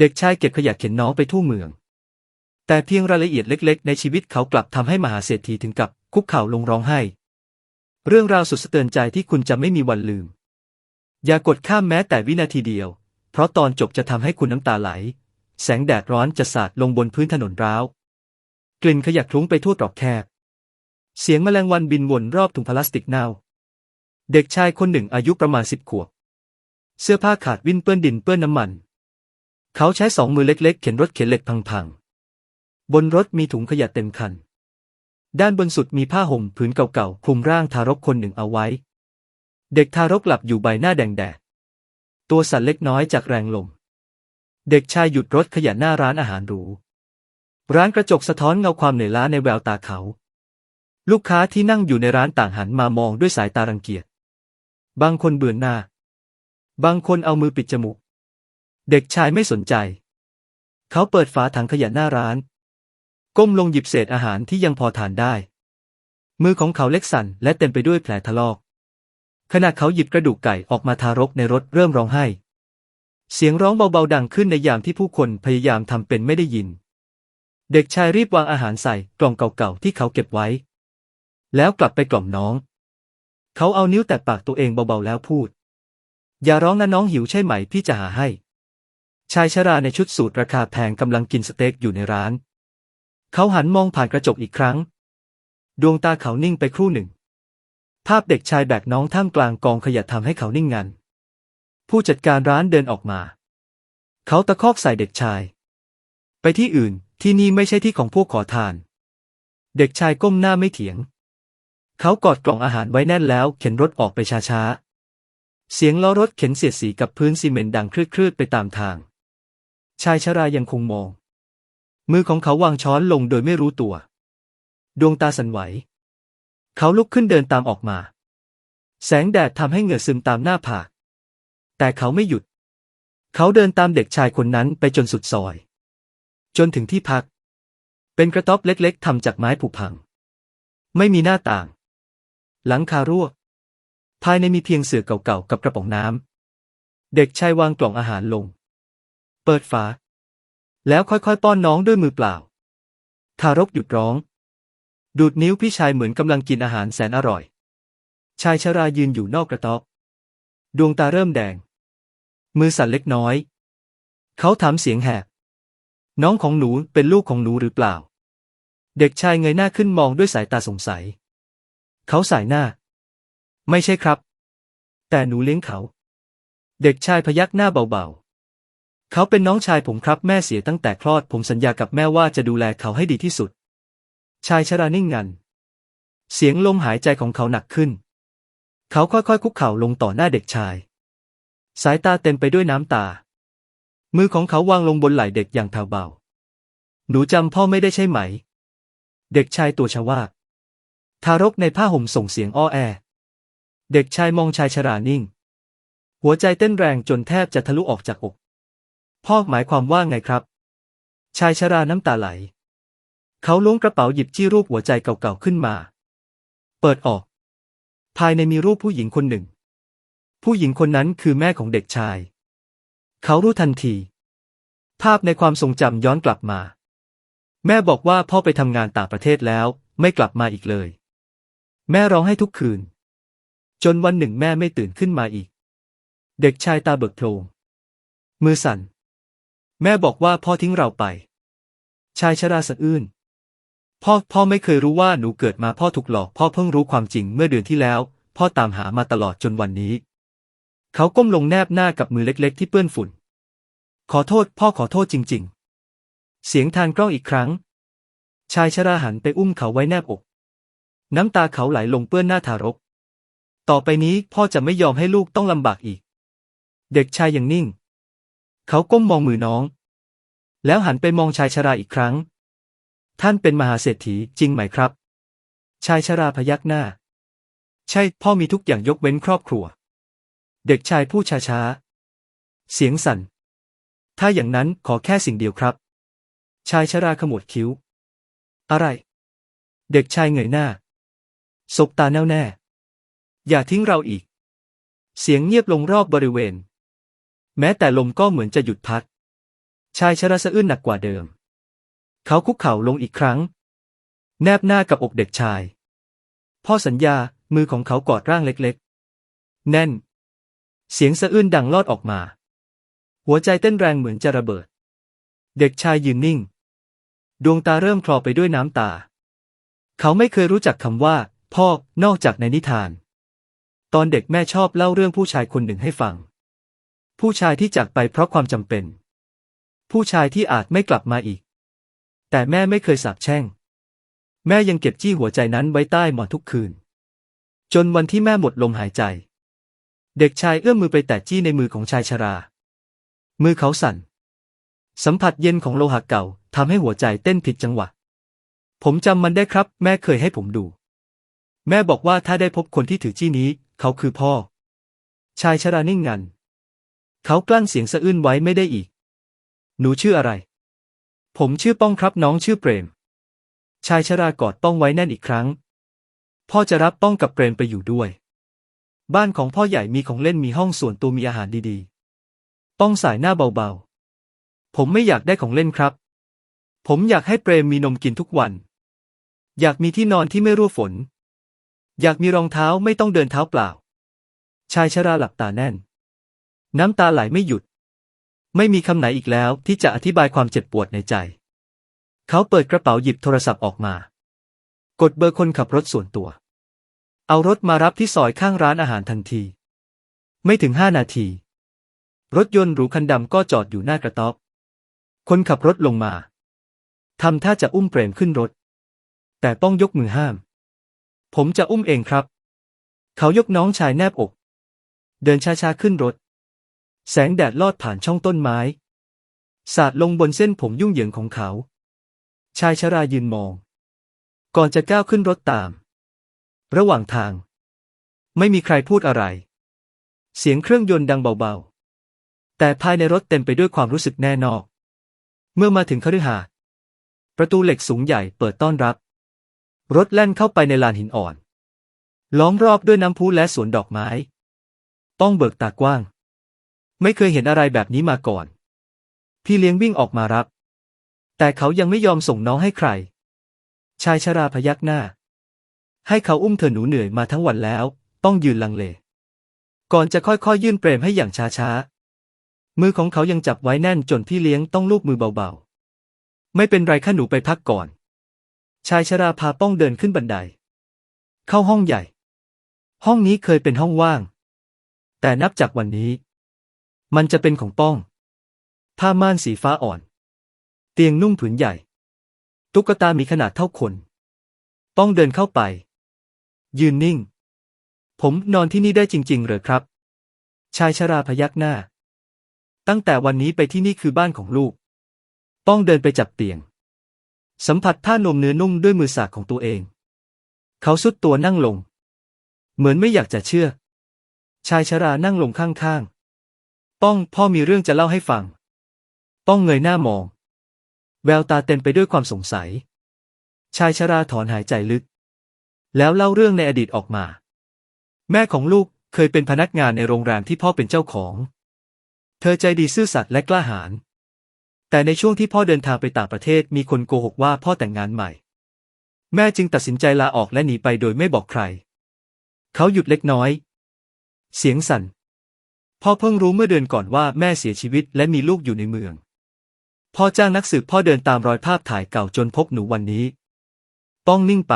เด็กชายเก็บขยะเข็นน้องไปทั่วเมือง แต่เพียงรายละเอียดเล็กๆ ในชีวิตเขากลับทำให้มหาเศรษฐีถึงกับคุกเข่าลงร้องไห้ เรื่องราวสุดสะเตือนใจที่คุณจะไม่มีวันลืม อย่ากดข้ามแม้แต่วินาทีเดียว เพราะตอนจบจะทำให้คุณน้ำตาไหล แสงแดดร้อนจะสาดลงบนพื้นถนนร้าว กลิ่นขยะคลุ้งไปทั่วตรอกแคบ เสียงแมลงวันบินวนรอบถุงพลาสติกเน่า เด็กชายคนหนึ่งอายุประมาณสิบขวบ เสื้อผ้าขาดวิ่นเปื้อนดินเปื้อนน้ำมัน เขาใช้สองมือเล็กๆ เข็นรถเข็นเหล็กพังๆ บนรถมีถุงขยะเต็มคัน ด้านบนสุดมีผ้าห่มผืนเก่าๆ คลุมร่างทารกคนหนึ่งเอาไว้ เด็กทารกหลับอยู่ใบหน้าแดงแดดตัวสั่นเล็กน้อยจากแรงลม เด็กชายหยุดรถขยะหน้าร้านอาหารหรู ร้านกระจกสะท้อนเงาความเหนื่อยล้าในแววตาเขา ลูกค้าที่นั่งอยู่ในร้านต่างหันมามองด้วยสายตารังเกียจ บางคนเบื่อหน้า บางคนเอามือปิดจมูก เด็กชายไม่สนใจ เขาเปิดฝาถังขยะหน้าร้าน ก้มลงหยิบเศษอาหารที่ยังพอทานได้ มือของเขาเล็กสั่นและเต็มไปด้วยแผลถลอก ขณะเขาหยิบกระดูกไก่ออกมาทารกในรถเริ่มร้องไห้ เสียงร้องเบาๆดังขึ้นในยามที่ผู้คนพยายามทำเป็นไม่ได้ยิน เด็กชายรีบวางอาหารใส่กล่องเก่าๆที่เขาเก็บไว้ แล้วกลับไปกล่อมน้อง เขาเอานิ้วแตะปากตัวเองเบาๆแล้วพูด อย่าร้องนะน้องหิวใช่ไหมพี่จะหาให้ ชายชราในชุดสูทราคาแพงกำลังกินสเต็กอยู่ในร้าน เขาหันมองผ่านกระจกอีกครั้ง ดวงตาเขานิ่งไปครู่หนึ่ง ภาพเด็กชายแบกน้องท่ามกลางกองขยะทำให้เขานิ่งงัน ผู้จัดการร้านเดินออกมา เขาตะคอกใส่เด็กชาย ไปที่อื่น ที่นี่ไม่ใช่ที่ของพวกขอทาน เด็กชายก้มหน้าไม่เถียง เขากอดกล่องอาหารไว้แน่นแล้วเข็นรถออกไปช้าๆ เสียงล้อรถเข็นเสียดสีกับพื้นซีเมนต์ดังคลืดๆไปตามทาง ชายชรายังคงมอง มือของเขาวางช้อนลงโดยไม่รู้ตัว ดวงตาสั่นไหว เขาลุกขึ้นเดินตามออกมา แสงแดดทำให้เหงื่อซึมตามหน้าผาก แต่เขาไม่หยุด เขาเดินตามเด็กชายคนนั้นไปจนสุดซอย จนถึงที่พัก เป็นกระต๊อบเล็กๆทำจากไม้ผุพัง ไม่มีหน้าต่าง หลังคารั่ว ภายในมีเพียงเสื่อเก่าๆกับกระป๋องน้ำเด็กชายวางกล่องอาหารลง เปิดฝา แล้วค่อยๆ ป้อนน้องด้วยมือเปล่า ทารกหยุดร้อง ดูดนิ้วพี่ชายเหมือนกำลังกินอาหารแสนอร่อย ชายชรายืนอยู่นอกกระต๊อบ ดวงตาเริ่มแดง มือสั่นเล็กน้อย เขาถามเสียงแหบ น้องของหนูเป็นลูกของหนูหรือเปล่า เด็กชายเงยหน้าขึ้นมองด้วยสายตาสงสัย เขาสายหน้า ไม่ใช่ครับ แต่หนูเลี้ยงเขา เด็กชายพยักหน้าเบาๆ เขาเป็นน้องชายผมครับแม่เสียตั้งแต่คลอดผมสัญญากับแม่ว่าจะดูแลเขาให้ดีที่สุด ชายชรานิ่งงัน เสียงลมหายใจของเขาหนักขึ้น เขาค่อยๆคุกเข่าลงต่อหน้าเด็กชาย สายตาเต็มไปด้วยน้ำตา มือของเขาวางลงบนไหล่เด็กอย่างแผ่วเบา หนูจำพ่อไม่ได้ใช่ไหม เด็กชายตัวชวากทารกในผ้าห่มส่งเสียงอ้อแอ เด็กชายมองชายชรานิ่ง หัวใจเต้นแรงจนแทบจะทะลุออกจากอก พ่อหมายความว่าไงครับ ชายชราน้ำตาไหล เขาล้วงกระเป๋าหยิบจี้รูปหัวใจเก่าๆขึ้นมา เปิดออก ภายในมีรูปผู้หญิงคนหนึ่ง ผู้หญิงคนนั้นคือแม่ของเด็กชาย เขารู้ทันที ภาพในความทรงจำย้อนกลับมา แม่บอกว่าพ่อไปทำงานต่างประเทศแล้ว ไม่กลับมาอีกเลย แม่ร้องให้ทุกคืน จนวันหนึ่งแม่ไม่ตื่นขึ้นมาอีก เด็กชายตาเบิกโพลงมือสั่น แม่บอกว่าพ่อทิ้งเราไป ชายชราสะอื้น พ่อพ่อไม่เคยรู้ว่าหนูเกิดมาพ่อถูกหลอก พ่อเพิ่งรู้ความจริงเมื่อเดือนที่แล้ว พ่อตามหามาตลอดจนวันนี้ เขาก้มลงแนบหน้ากับมือเล็กๆ ที่เปื้อนฝุ่น ขอโทษ พ่อขอโทษจริง ๆ เสียงทานกล้องอีกครั้ง ชายชราหันไปอุ้มเขาไว้แนบอก น้ำตาเขาไหลลงเปื้อนหน้าทารก ต่อไปนี้พ่อจะไม่ยอมให้ลูกต้องลำบากอีก เด็กชายยังนิ่ง เขาก้มมองมือน้อง แล้วหันไปมองชายชราอีกครั้ง ท่านเป็นมหาเศรษฐีจริงไหมครับ ชายชราพยักหน้า ใช่พ่อมีทุกอย่างยกเว้นครอบครัว เด็กชายพูดช้าๆเสียงสั่น ถ้าอย่างนั้นขอแค่สิ่งเดียวครับ ชายชราขมวดคิ้ว อะไร เด็กชายเงยหน้า สบตาแน่วแน่ อย่าทิ้งเราอีก เสียงเงียบลงรอบบริเวณ แม้แต่ลมก็เหมือนจะหยุดพัก ชายชราสะอื้นหนักกว่าเดิม เขาคุกเข่าลงอีกครั้ง แนบหน้ากับอกเด็กชาย พ่อสัญญามือของเขากอดร่างเล็กๆ แน่น เสียงสะอื้นดังลอดออกมา หัวใจเต้นแรงเหมือนจะระเบิด เด็กชายยืนนิ่ง ดวงตาเริ่มคลอไปด้วยน้ำตา เขาไม่เคยรู้จักคำว่า พ่อนอกจากในนิทาน ตอนเด็กแม่ชอบเล่าเรื่องผู้ชายคนหนึ่งให้ฟัง ผู้ชายที่จากไปเพราะความจำเป็น ผู้ชายที่อาจไม่กลับมาอีก แต่แม่ไม่เคยสาปแช่ง แม่ยังเก็บจี้หัวใจนั้นไว้ใต้หมอนทุกคืน จนวันที่แม่หมดลมหายใจ เด็กชายเอื้อมมือไปแตะจี้ในมือของชายชรา มือเขาสั่น สัมผัสเย็นของโลหะเก่าทำให้หัวใจเต้นผิดจังหวะ ผมจำมันได้ครับ แม่เคยให้ผมดู แม่บอกว่าถ้าได้พบคนที่ถือจี้นี้ เขาคือพ่อ ชายชรานิ่งงัน เขากลั้นเสียงสะอื้นไว้ไม่ได้อีก หนูชื่ออะไร ผมชื่อป้องครับน้องชื่อเปรม ชายชรากอดป้องไว้แน่นอีกครั้ง พ่อจะรับป้องกับเปรมไปอยู่ด้วย บ้านของพ่อใหญ่มีของเล่นมีห้องส่วนตัวมีอาหารดีๆ ป้องสายหน้าเบาๆ ผมไม่อยากได้ของเล่นครับ ผมอยากให้เปรมมีนมกินทุกวัน อยากมีที่นอนที่ไม่รั่วฝน อยากมีรองเท้าไม่ต้องเดินเท้าเปล่า ชายชราหลับตาแน่น น้ำตาไหลไม่หยุด ไม่มีคำไหนอีกแล้วที่จะอธิบายความเจ็บปวดในใจ เขาเปิดกระเป๋าหยิบโทรศัพท์ออกมา กดเบอร์คนขับรถส่วนตัว เอารถมารับที่ซอยข้างร้านอาหารทันที ไม่ถึงห้านาที รถยนต์หรูคันดำก็จอดอยู่หน้ากระต๊อบ คนขับรถลงมาทำท่าจะอุ้มเปรมขึ้นรถ แต่ต้องยกมือห้าม ผมจะอุ้มเองครับ เขายกน้องชายแนบอก เดินช้าๆขึ้นรถ แสงแดดลอดผ่านช่องต้นไม้ สาดลงบนเส้นผมยุ่งเหยิงของเขา ชายชรายืนมอง ก่อนจะก้าวขึ้นรถตาม ระหว่างทาง ไม่มีใครพูดอะไร เสียงเครื่องยนต์ดังเบาๆ แต่ภายในรถเต็มไปด้วยความรู้สึกแน่นอก เมื่อมาถึงคฤหาสน์ประตูเหล็กสูงใหญ่เปิดต้อนรับ รถแล่นเข้าไปในลานหินอ่อน ล้อมรอบด้วยน้ำพุและสวนดอกไม้ต้องเบิกตากว้าง ไม่เคยเห็นอะไรแบบนี้มาก่อน พี่เลี้ยงวิ่งออกมารับ แต่เขายังไม่ยอมส่งน้องให้ใคร ชายชราพยักหน้า ให้เขาอุ้มเธอหนูเหนื่อยมาทั้งวันแล้ว ต้องยืนลังเล ก่อนจะค่อยๆยยื่นเปรมให้อย่างช้าๆ มือของเขายังจับไว้แน่นจนพี่เลี้ยงต้องลูบมือเบาๆ ไม่เป็นไรข้าหนูไปพักก่อน ชายชราพาป้องเดินขึ้นบันได เข้าห้องใหญ่ ห้องนี้เคยเป็นห้องว่าง แต่นับจากวันนี้ มันจะเป็นของป้อง ผ้าม่านสีฟ้าอ่อน เตียงนุ่งผืนใหญ่ ตุ๊กตามีขนาดเท่าคน ป้องเดินเข้าไป ยืนนิ่ง ผมนอนที่นี่ได้จริง ๆ เหรอครับ ชายชราพยักหน้า ตั้งแต่วันนี้ไปที่นี่คือบ้านของลูก ป้องเดินไปจับเตียง สัมผัสผ้านมเนื้อนุ่มด้วยมือสากของตัวเอง เขาสุดตัวนั่งลง เหมือนไม่อยากจะเชื่อ ชายชรานั่งลงข้างๆ ป้องพ่อมีเรื่องจะเล่าให้ฟัง ป้องเงยหน้ามอง แววตาเต็มไปด้วยความสงสัย ชายชราถอนหายใจลึก แล้วเล่าเรื่องในอดีตออกมา แม่ของลูกเคยเป็นพนักงานในโรงแรมที่พ่อเป็นเจ้าของ เธอใจดีซื่อสัตย์และกล้าหาญแต่ในช่วงที่พ่อเดินทางไปต่างประเทศมีคนโกหกว่าพ่อแต่งงานใหม่ แม่จึงตัดสินใจลาออกและหนีไปโดยไม่บอกใคร เขาหยุดเล็กน้อย เสียงสั่น พ่อเพิ่งรู้เมื่อเดือนก่อนว่าแม่เสียชีวิตและมีลูกอยู่ในเมือง พ่อจ้างนักสืบพ่อเดินตามรอยภาพถ่ายเก่าจนพบหนูวันนี้ ป้องนิ่งไป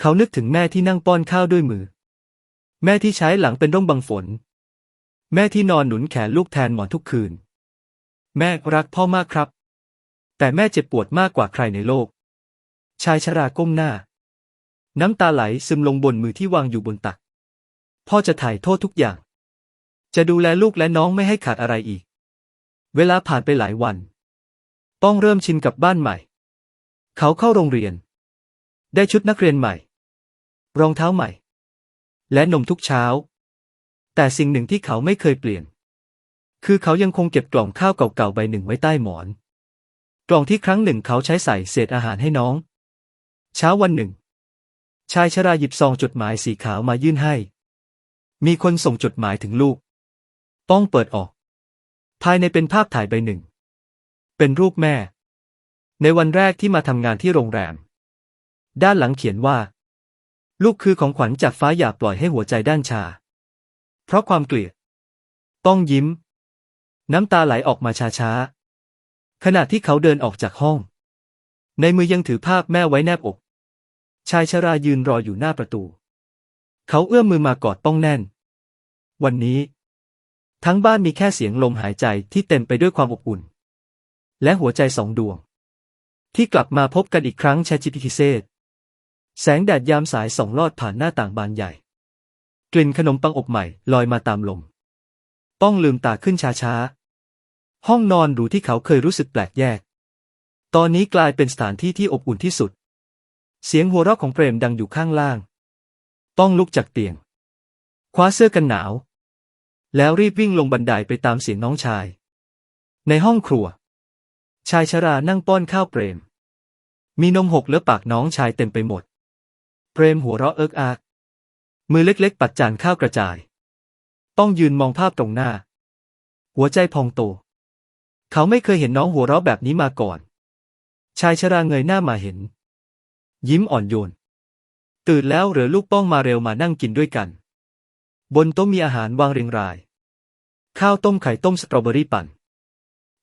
เขานึกถึงแม่ที่นั่งป้อนข้าวด้วยมือ แม่ที่ใช้หลังเป็นร่มบังฝน แม่ที่นอนหนุนแขนลูกแทนหมอนทุกคืน แม่รักพ่อมากครับ แต่แม่เจ็บปวดมากกว่าใครในโลก ชายชราก้มหน้า น้ำตาไหลซึมลงบนมือที่วางอยู่บนตัก พ่อจะถ่ายโทษทุกอย่าง จะดูแลลูกและน้องไม่ให้ขาดอะไรอีก เวลาผ่านไปหลายวัน ป้องเริ่มชินกับบ้านใหม่ เขาเข้าโรงเรียน ได้ชุดนักเรียนใหม่ รองเท้าใหม่ และนมทุกเช้า แต่สิ่งหนึ่งที่เขาไม่เคยเปลี่ยน คือเขายังคงเก็บกล่องข้าวเก่าๆใบหนึ่งไว้ใต้หมอน กล่องที่ครั้งหนึ่งเขาใช้ใส่เศษอาหารให้น้อง เช้าวันหนึ่ง ชายชราหยิบซองจดหมายสีขาวมายื่นให้ มีคนส่งจดหมายถึงลูก ป้องเปิดออก ภายในเป็นภาพถ่ายใบหนึ่ง เป็นรูปแม่ ในวันแรกที่มาทำงานที่โรงแรม ด้านหลังเขียนว่า ลูกคือของขวัญจากฟ้าอย่าปล่อยให้หัวใจด้านชา เพราะความเกลียด ต้องยิ้ม น้ำตาไหลออกมาช้าๆ ขณะที่เขาเดินออกจากห้อง ในมือยังถือภาพแม่ไว้แนบอก ชายชรายืนรออยู่หน้าประตู เขาเอื้อมมือมากอดป้องแน่น วันนี้ ทั้งบ้านมีแค่เสียงลมหายใจที่เต็มไปด้วยความอบอุ่น และหัวใจสองดวง ที่กลับมาพบกันอีกครั้งแชจิพิคิเซตแสงแดดยามสายส่องลอดผ่านหน้าต่างบานใหญ่ กลิ่นขนมปังอบใหม่ลอยมาตามลมต้องลืมตาขึ้นช้าๆ ห้องนอนหรูที่เขาเคยรู้สึกแปลกแยก ตอนนี้กลายเป็นสถานที่ที่อบอุ่นที่สุด เสียงหัวเราะของเปรมดังอยู่ข้างล่างต้องลุกจากเตียง คว้าเสื้อกันหนาว แล้วรีบวิ่งลงบันไดไปตามเสียงน้องชาย ในห้องครัว ชายชรานั่งป้อนข้าวเปรม มีนมหกเลอะปากน้องชายเต็มไปหมด เปรมหัวเราะเอิกอักมือเล็กๆ ปัดจานข้าวกระจาย ต้องยืนมองภาพตรงหน้า หัวใจพองโต เขาไม่เคยเห็นน้องหัวเราะแบบนี้มาก่อน ชายชราเงยหน้ามาเห็น ยิ้มอ่อนโยน ตื่นแล้วเหรือลูกป้องมาเร็วมานั่งกินด้วยกัน บนโต๊ะมีอาหารวางเรียงราย ข้าวต้มไข่ต้มสตรอเบอรี่ปั่น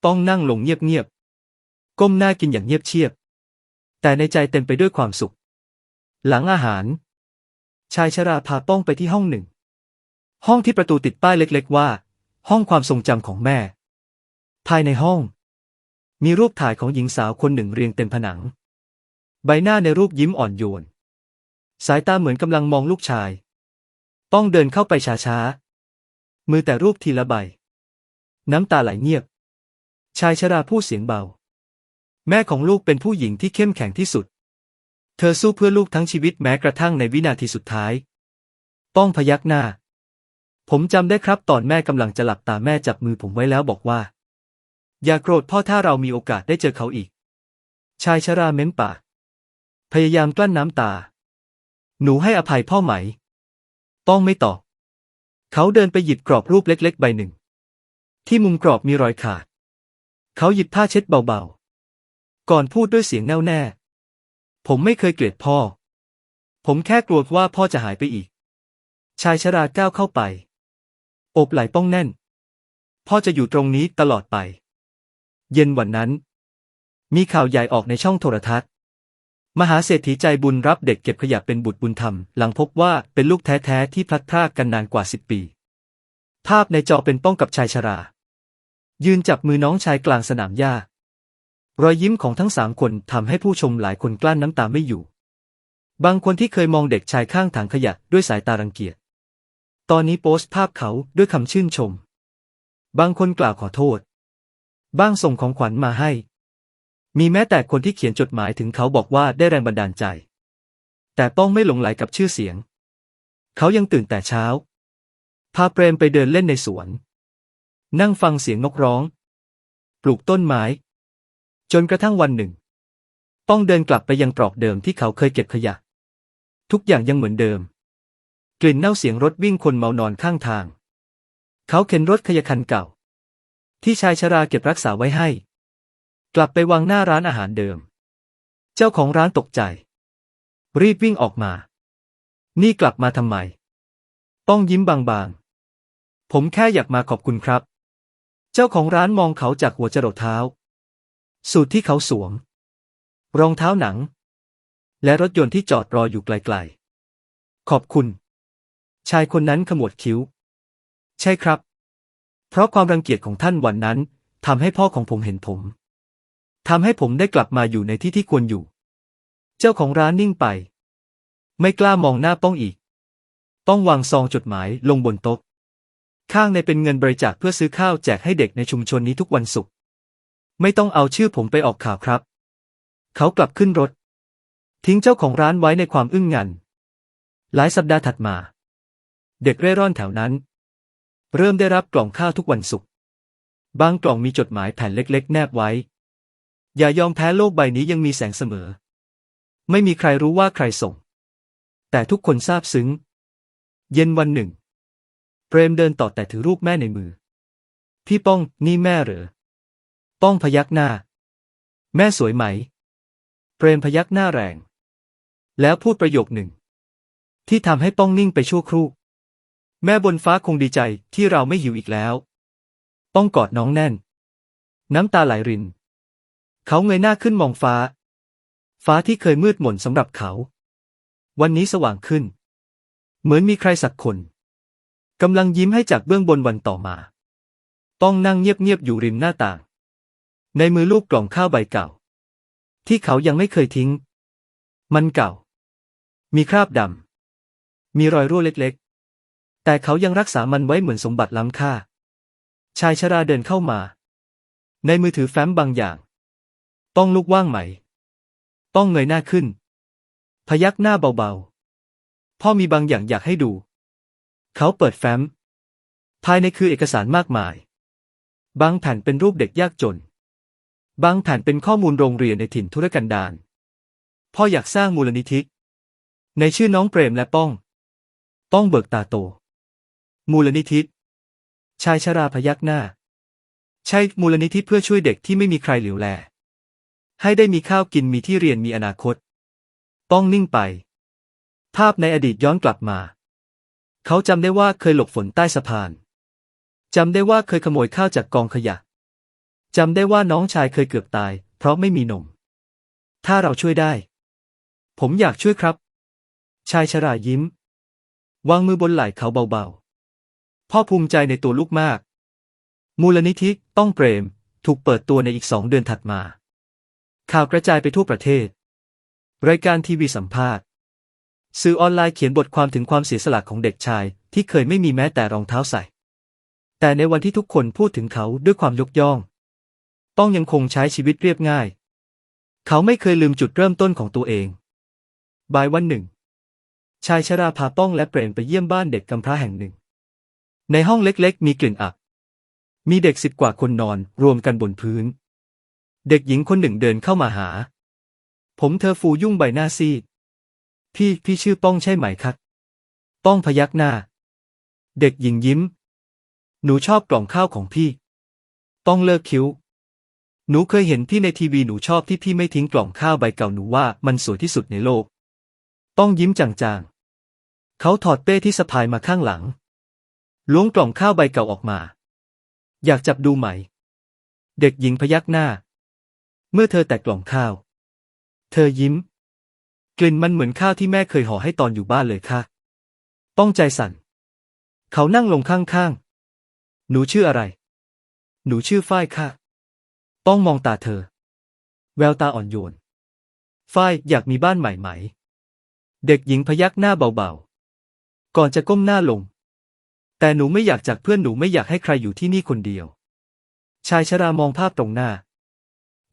ป้องนั่งลงเงียบๆ ก้มหน้ากินอย่างเงียบเชียบ แต่ในใจเต็มไปด้วยความสุข หลังอาหาร ชายชราพาป้องไปที่ห้องหนึ่ง ห้องที่ประตูติดป้ายเล็กๆว่า ห้องความทรงจำของแม่ ภายในห้อง มีรูปถ่ายของหญิงสาวคนหนึ่งเรียงเต็มผนัง ใบหน้าในรูปยิ้มอ่อนโยน สายตาเหมือนกำลังมองลูกชาย ต้องเดินเข้าไปช้าๆ มือแต่รูปทีละใบ น้ำตาไหลเงียบ ชายชราพูดเสียงเบา แม่ของลูกเป็นผู้หญิงที่เข้มแข็งที่สุด เธอสู้เพื่อลูกทั้งชีวิตแม้กระทั่งในวินาทีสุดท้าย ป้องพยักหน้า ผมจำได้ครับตอนแม่กำลังจะหลับตาแม่จับมือผมไว้แล้วบอกว่า อย่าโกรธพ่อถ้าเรามีโอกาสได้เจอเขาอีก ชายชราเม้มปาก พยายามกลั้นน้ำตา หนูให้อภัยพ่อไหม ต้องไม่ตอบ เขาเดินไปหยิบกรอบรูปเล็ก ๆ ใบหนึ่ง ที่มุมกรอบมีรอยขาด เขาหยิบผ้าเช็ดเบาๆ ก่อนพูดด้วยเสียงแน่วแน่ ผมไม่เคยเกลียดพ่อ ผมแค่กลัวว่าพ่อจะหายไปอีก ชายชราก้าวเข้าไป อบไหล่ป้องแน่น พ่อจะอยู่ตรงนี้ตลอดไป เย็นวันนั้น มีข่าวใหญ่ออกในช่องโทรทัศน์ มหาเศรษฐีใจบุญรับเด็กเก็บขยะเป็นบุตรบุญธรรม หลังพบว่าเป็นลูกแท้ๆที่พลัดพรากกันนานกว่าสิบปี ภาพในจอเป็นป้องกับชายชรา ยืนจับมือน้องชายกลางสนามหญ้า รอยยิ้มของทั้งสามคนทำให้ผู้ชมหลายคนกลั้นน้ำตาไม่อยู่ บางคนที่เคยมองเด็กชายข้างถังขยะด้วยสายตารังเกียจ ตอนนี้โพสต์ภาพเขาด้วยคำชื่นชม บางคนกล่าวขอโทษ บ้างส่งของขวัญมาให้ มีแม้แต่คนที่เขียนจดหมายถึงเขาบอกว่าได้แรงบันดาลใจ แต่ป้องไม่หลงไหลกับชื่อเสียง เขายังตื่นแต่เช้า พาเปรมไปเดินเล่นในสวน นั่งฟังเสียงนกร้อง ปลูกต้นไม้ จนกระทั่งวันหนึ่ง ป้องเดินกลับไปยังตรอกเดิมที่เขาเคยเก็บขยะ ทุกอย่างยังเหมือนเดิม กลิ่นเน่าเสียงรถวิ่งคนเมานอนข้างทาง เขาเข็นรถขยะคันเก่า ที่ชายชราเก็บรักษาไว้ให้ กลับไปวางหน้าร้านอาหารเดิม เจ้าของร้านตกใจ รีบวิ่งออกมา นี่กลับมาทำไม ต้องยิ้มบางๆ ผมแค่อยากมาขอบคุณครับ เจ้าของร้านมองเขาจากหัวจรดเท้า สูตรที่เขาสวม รองเท้าหนัง และรถยนต์ที่จอดรออยู่ไกลๆ ขอบคุณ ชายคนนั้นขมวดคิ้ว ใช่ครับ เพราะความรังเกียจของท่านวันนั้นทำให้พ่อของผมเห็นผม ทำให้ผมได้กลับมาอยู่ในที่ที่ควรอยู่ เจ้าของร้านนิ่งไป ไม่กล้ามองหน้าป้องอีกต้องวางซองจดหมายลงบนโต๊ะ ข้างในเป็นเงินบริจาคเพื่อซื้อข้าวแจกให้เด็กในชุมชนนี้ทุกวันศุกร์ ไม่ต้องเอาชื่อผมไปออกข่าวครับ เขากลับขึ้นรถ ทิ้งเจ้าของร้านไว้ในความอึ้งงัน หลายสัปดาห์ถัดมา เด็กเร่ร่อนแถวนั้น เริ่มได้รับกล่องข้าวทุกวันศุกร์ บางกล่องมีจดหมายแผ่นเล็ก ๆ แนบไว้ อย่ายอมแพ้โลกใบนี้ยังมีแสงเสมอ ไม่มีใครรู้ว่าใครส่ง แต่ทุกคนซาบซึ้ง เย็นวันหนึ่ง เปรมเดินต่อแต่ถือรูปแม่ในมือ พี่ป้องนี่แม่เหรอ ป้องพยักหน้า แม่สวยไหม เปรมพยักหน้าแรง แล้วพูดประโยคหนึ่ง ที่ทำให้ป้องนิ่งไปชั่วครู่ แม่บนฟ้าคงดีใจที่เราไม่หิวอีกแล้ว ป้องกอดน้องแน่น น้ำตาไหลริน เขาเงยหน้าขึ้นมองฟ้า ฟ้าที่เคยมืดมนสำหรับเขา วันนี้สว่างขึ้น เหมือนมีใครสักคนกำลังยิ้มให้จากเบื้องบนวันต่อมา ต้องนั่งเงียบๆอยู่ริมหน้าต่าง ในมือลูกกล่องข้าวใบเก่า ที่เขายังไม่เคยทิ้ง มันเก่า มีคราบดำมีรอยรั่วเล็กๆ แต่เขายังรักษามันไว้เหมือนสมบัติล้ำค่า ชายชราเดินเข้ามา ในมือถือแฟ้มบางอย่าง ต้องลุกว่างไหม ต้องเงยหน้าขึ้น พยักหน้าเบาๆ พ่อมีบางอย่างอยากให้ดู เขาเปิดแฟ้ม ภายในคือเอกสารมากมาย บางแผ่นเป็นรูปเด็กยากจน บางแผ่นเป็นข้อมูลโรงเรียนในถิ่นทุรกันดารพ่ออยากสร้างมูลนิธิ ในชื่อน้องเปรมและป้องต้องเบิกตาโต มูลนิธิ ชายชราพยักหน้า ใช่มูลนิธิเพื่อช่วยเด็กที่ไม่มีใครเหลียวแล ให้ได้มีข้าวกินมีที่เรียนมีอนาคตต้องนิ่งไป ภาพในอดีตย้อนกลับมา เขาจำได้ว่าเคยหลบฝนใต้สะพานจำได้ว่าเคยขโมยข้าวจากกองขยะจำได้ว่าน้องชายเคยเกือบตาย เพราะไม่มีนม ถ้าเราช่วยได้ ผมอยากช่วยครับ ชายชรายิ้ม วางมือบนไหล่เขาเบาๆ พ่อภูมิใจในตัวลูกมาก มูลนิธิต้องเปรม ถูกเปิดตัวในอีกสองเดือนถัดมา ข่าวกระจายไปทั่วประเทศ รายการทีวีสัมภาษณ์ สื่อออนไลน์เขียนบทความถึงความเสียสละของเด็กชาย ที่เคยไม่มีแม้แต่รองเท้าใส่ แต่ในวันที่ทุกคนพูดถึงเขาด้วยความยกย่อง ต้องยังคงใช้ชีวิตเรียบง่าย เขาไม่เคยลืมจุดเริ่มต้นของตัวเอง บ่ายวันหนึ่ง ชายชราพาป้องและเปรมไปเยี่ยมบ้านเด็กกำพร้าแห่งหนึ่ง ในห้องเล็กๆ มีกลิ่นอับ มีเด็กสิบกว่าคนนอนรวมกันบนพื้น เด็กหญิงคนหนึ่งเดินเข้ามาหา ผมเธอฟูยุ่งใบหน้าซีด พี่พี่ชื่อป้องใช่ไหมครับ ป้องพยักหน้า เด็กหญิงยิ้ม หนูชอบกล่องข้าวของพี่ต้องเลิกคิ้ว หนูเคยเห็นพี่ในทีวีหนูชอบที่พี่ไม่ทิ้งกล่องข้าวใบเก่าหนูว่ามันสวยที่สุดในโลกต้องยิ้มจางๆ เขาถอดเป้ที่สะพายมาข้างหลัง ล้วงกล่องข้าวใบเก่าออกมา อยากจับดูไหม เด็กหญิงพยักหน้า เมื่อเธอแตะกล่องข้าว เธอยิ้ม กลิ่นมันเหมือนข้าวที่แม่เคยห่อให้ตอนอยู่บ้านเลยค่ะต้องใจสั่น เขานั่งลงข้างๆ หนูชื่ออะไร หนูชื่อฝ้ายค่ะต้องมองตาเธอ แววตาอ่อนโยน ฝ้ายอยากมีบ้านใหม่ไหม เด็กหญิงพยักหน้าเบาๆ ก่อนจะก้มหน้าลง แต่หนูไม่อยากจากเพื่อนหนูไม่อยากให้ใครอยู่ที่นี่คนเดียว ชายชรามองภาพตรงหน้า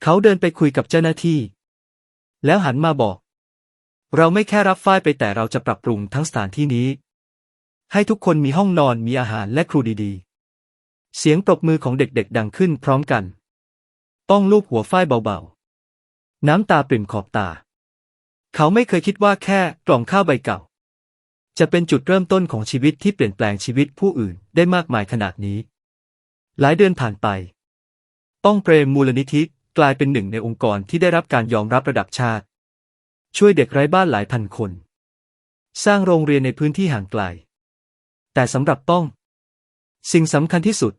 เขาเดินไปคุยกับเจ้าหน้าที่ แล้วหันมาบอก เราไม่แค่รับฝ้ายไปแต่เราจะปรับปรุงทั้งสถานที่นี้ ให้ทุกคนมีห้องนอนมีอาหารและครูดีๆ เสียงปรบมือของเด็กๆดังขึ้นพร้อมกันต้องลูบหัวฝ้ายเบาๆ น้ำตาปริ่มขอบตา เขาไม่เคยคิดว่าแค่กล่องข้าวใบเก่า จะเป็นจุดเริ่มต้นของชีวิตที่เปลี่ยนแปลงชีวิตผู้อื่นได้มากมายขนาดนี้ หลายเดือนผ่านไปต้องเปรมมูลนิธิ กลายเป็นหนึ่งในองค์กรที่ได้รับการยอมรับระดับชาติ ช่วยเด็กไร้บ้านหลายพันคน สร้างโรงเรียนในพื้นที่ห่างไกล แต่สำหรับต้อง สิ่งสำคัญที่สุด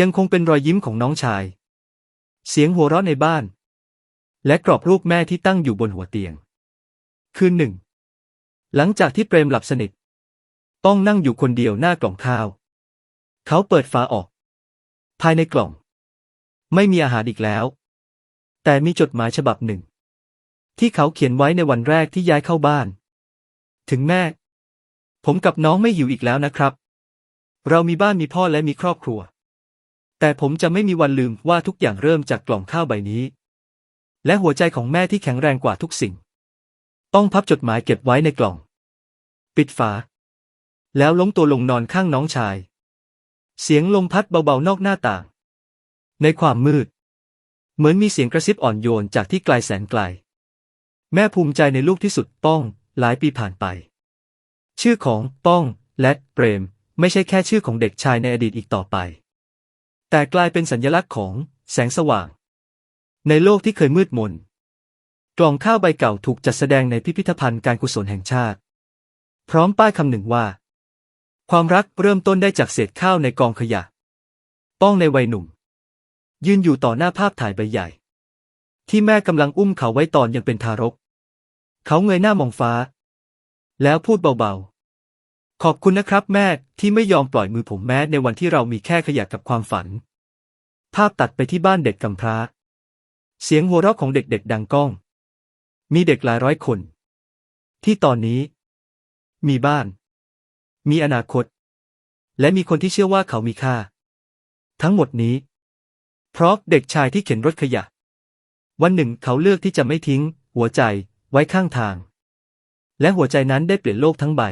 ยังคงเป็นรอยยิ้มของน้องชาย เสียงหัวเราะในบ้าน และกรอบรูปแม่ที่ตั้งอยู่บนหัวเตียง คืนหนึ่ง หลังจากที่เปรมหลับสนิท ต้องนั่งอยู่คนเดียวหน้ากล่องข้าว เขาเปิดฝาออก ภายในกล่อง ไม่มีอาหารอีกแล้ว แต่มีจดหมายฉบับหนึ่ง ที่เขาเขียนไว้ในวันแรกที่ย้ายเข้าบ้าน ถึงแม่ ผมกับน้องไม่หิวอีกแล้วนะครับ เรามีบ้านมีพ่อและมีครอบครัว แต่ผมจะไม่มีวันลืมว่าทุกอย่างเริ่มจากกล่องข้าวใบนี้ และหัวใจของแม่ที่แข็งแรงกว่าทุกสิ่ง ต้องพับจดหมายเก็บไว้ในกล่อง ปิดฝา แล้วล้มตัวลงนอนข้างน้องชาย เสียงลมพัดเบาๆนอกหน้าต่าง ในความมืด เหมือนมีเสียงกระซิบอ่อนโยนจากที่ไกลแสนไกล แม่ภูมิใจในลูกที่สุดป้อง หลายปีผ่านไป ชื่อของป้อง และเปรม ไม่ใช่แค่ชื่อของเด็กชายในอดีตอีกต่อไป แต่กลายเป็นสัญลักษณ์ของแสงสว่าง ในโลกที่เคยมืดมน กล่องข้าวใบเก่าถูกจัดแสดงในพิพิธภัณฑ์การกุศลแห่งชาติ พร้อมป้ายคำหนึ่งว่า ความรักเริ่มต้นได้จากเศษข้าวในกองขยะ ป้องในวัยหนุ่ม ยืนอยู่ต่อหน้าภาพถ่ายใบใหญ่ ที่แม่กำลังอุ้มเขาไว้ตอนยังเป็นทารก เขาเงยหน้ามองฟ้า แล้วพูดเบาๆ ขอบคุณนะครับแม่ที่ไม่ยอมปล่อยมือผมแม้ในวันที่เรามีแค่ขยะกับความฝัน ภาพตัดไปที่บ้านเด็กกำพร้า เสียงหัวเราะของเด็กๆ ดังก้อง มีเด็กหลายร้อยคน ที่ตอนนี้ มีบ้าน มีอนาคต และมีคนที่เชื่อว่าเขามีค่า ทั้งหมดนี้ เพราะเด็กชายที่เข็นรถขยะ วันหนึ่งเขาเลือกที่จะไม่ทิ้ง หัวใจไว้ข้างทาง และหัวใจนั้นได้เปลี่ยนโลกทั้งใบ